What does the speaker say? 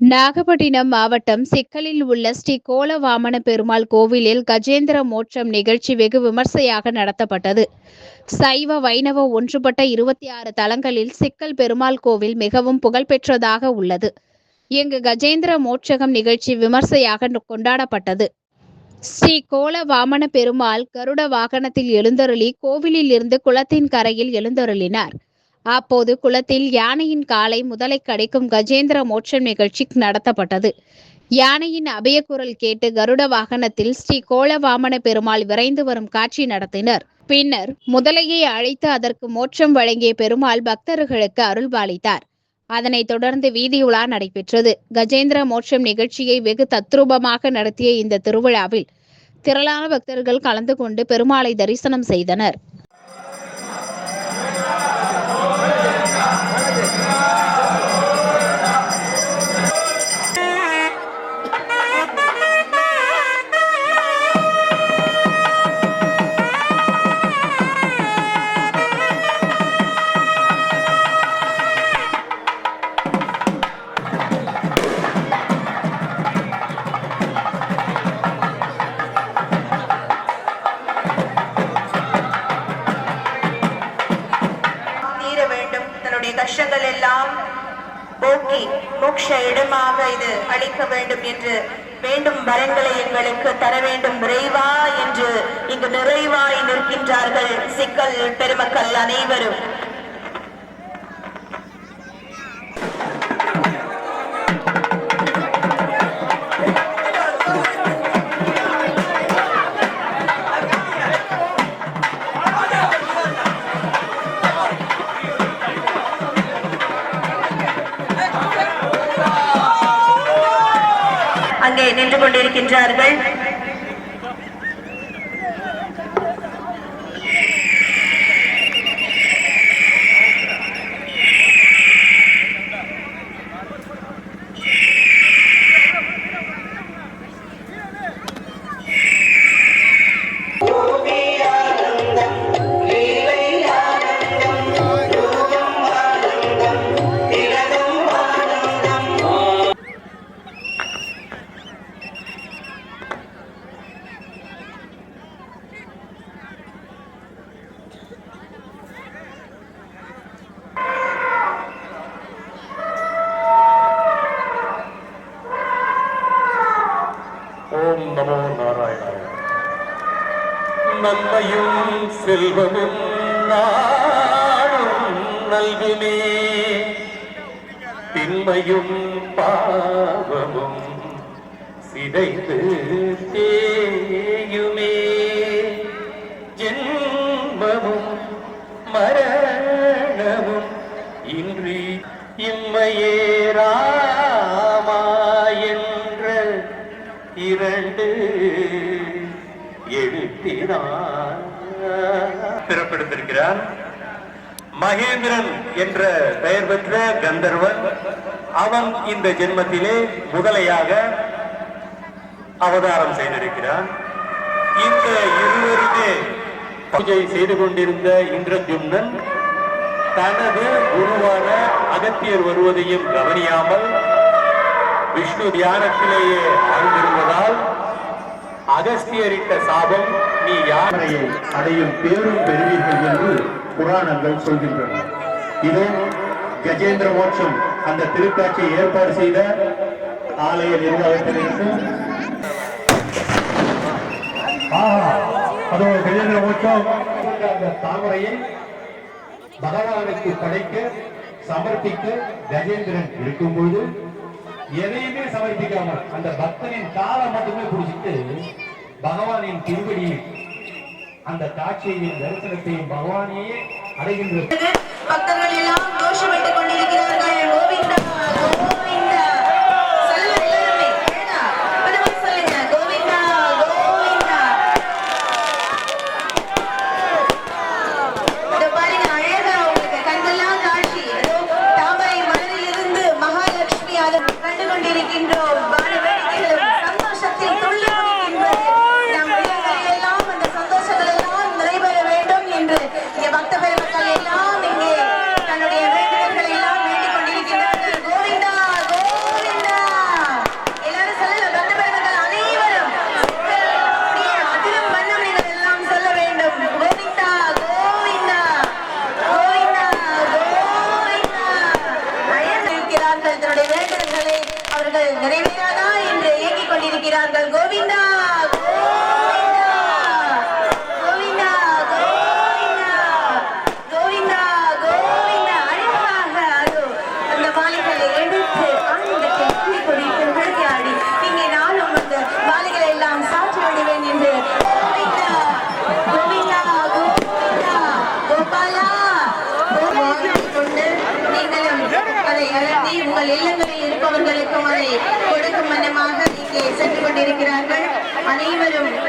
நாகப்பட்டினம் மாவட்டம் சிக்கலில் உள்ள ஸ்ரீ கோலவாமன பெருமாள் கோவிலில் கஜேந்திர மோட்சம் நிகழ்ச்சி வெகு விமர்சையாக நடத்தப்பட்டது. சைவ வைணவ ஒன்றுபட்ட இருபத்தி ஆறு தலங்களில் சிக்கல் பெருமாள் கோவில் மிகவும் புகழ்பெற்றதாக உள்ளது. இங்கு கஜேந்திர மோட்சகம் நிகழ்ச்சி விமர்சையாக கொண்டாடப்பட்டது. ஸ்ரீ கோல வாமன பெருமாள் கருட வாகனத்தில் எழுந்தருளி கோவிலில் இருந்து குளத்தின் கரையில் எழுந்தருளினார். அப்போது குளத்தில் யானையின் காலை முதலை கடிக்கும் கஜேந்திர மோட்சம் நிகழ்ச்சி நடத்தப்பட்டது. யானையின் அபயக்குரல் கேட்டு கருட வாகனத்தில் ஸ்ரீ கோலவாமன பெருமாள் விரைந்து வரும் காட்சி நடத்தினர். பின்னர் முதலையை அழைத்து அதற்கு மோட்சம் வழங்கிய பெருமாள் பக்தர்களுக்கு அருள்பாலித்தார். அதனைத் தொடர்ந்து வீதி உலா நடைபெற்றது. கஜேந்திர மோட்சம் நிகழ்ச்சியை வெகு தத்ரூபமாக நடத்திய இந்த திருவிழாவில் திரளான பக்தர்கள் கலந்து கொண்டு பெருமாளை தரிசனம் செய்தனர். எல்லாம் போக்கி மோட்ச இடமாக இது அளிக்க வேண்டும் என்று வேண்டும் வரங்களை எங்களுக்கு தர வேண்டும். விரைவா என்று இங்கு நிறைவாய் நிற்கின்றார்கள் சிக்கல் பெருமக்கள் அனைவரும். அங்கே நின்று கொண்டிருக்கின்றார்கள். நன்மையும் செல்வமும் நாடும் நல்வினே திண்மையும் பாவமும் சிதைத்து தேயுமே. ஜென்மமும் மரணமும் இன்றி இம்மையே ராமா என்ற இரண்டு பிறப்பெடுத்திருக்கிறார் மகேந்திரன் என்ற பெயர் பெற்ற கந்தர்வன் அவன் இந்த ஜென்மத்திலே முதலையாக அவதாரம் செய்திருக்கிறான். இந்த இருவருமே பூஜை செய்து கொண்டிருந்த இந்திரஜும்னன் தனது குருவான அகத்தியர் வருவதையும் கவனியாமல் விஷ்ணு தியானத்திலேயே ஆழ்ந்திருந்ததால் அகஸ்தியரிட்ட சாபம் நீ யானையை அடையும் பேரும் பெறுவீர்கள் என்று புராணங்கள் சொல்கின்றன. இது கஜேந்திர மோட்சம் அந்த திருக்காட்சியை ஏற்பாடு செய்த ஆலய நிர்வாகத்தினருக்கு ஆஹா, அதோ கஜேந்திர மோட்சம். அந்த தாமரையை பகவானுக்கு படைக்க சமர்ப்பிக்க கஜேந்திரன் இருக்கும்போது எதையுமே சமர்ப்பிக்காமல் அந்த பக்தனின் காலை மட்டுமே பிடிச்சிட்டு பகவானின் திருவடியில் அந்த காட்சியையும் தரிசனத்தையும் பகவானையே அடைகின்ற பக்தர்கள் எல்லாம் கோஷமிட்டுக் கொண்டிருக்கிறார்கள் கோவிந்தா கோவிந்தா சொல்லுங்க எல்லாருமே அழகா பதமா சொல்லுங்க கோவிந்தா கோவிந்தா இதோ பாருங்க அழகா உங்களுக்கு கண்கெல்லாம் காட்சி அதோ தாமரை மலரிலிருந்து மகாலட்சுமி அதை கண்டு பாடுகிறார்கள் கோவிந்தா உங்கள் இல்லங்களில் இருப்பவர்களுக்கும் அதை கொடுக்கும் மனமாக சென்று கொண்டிருக்கிறார்கள். அனைவரும்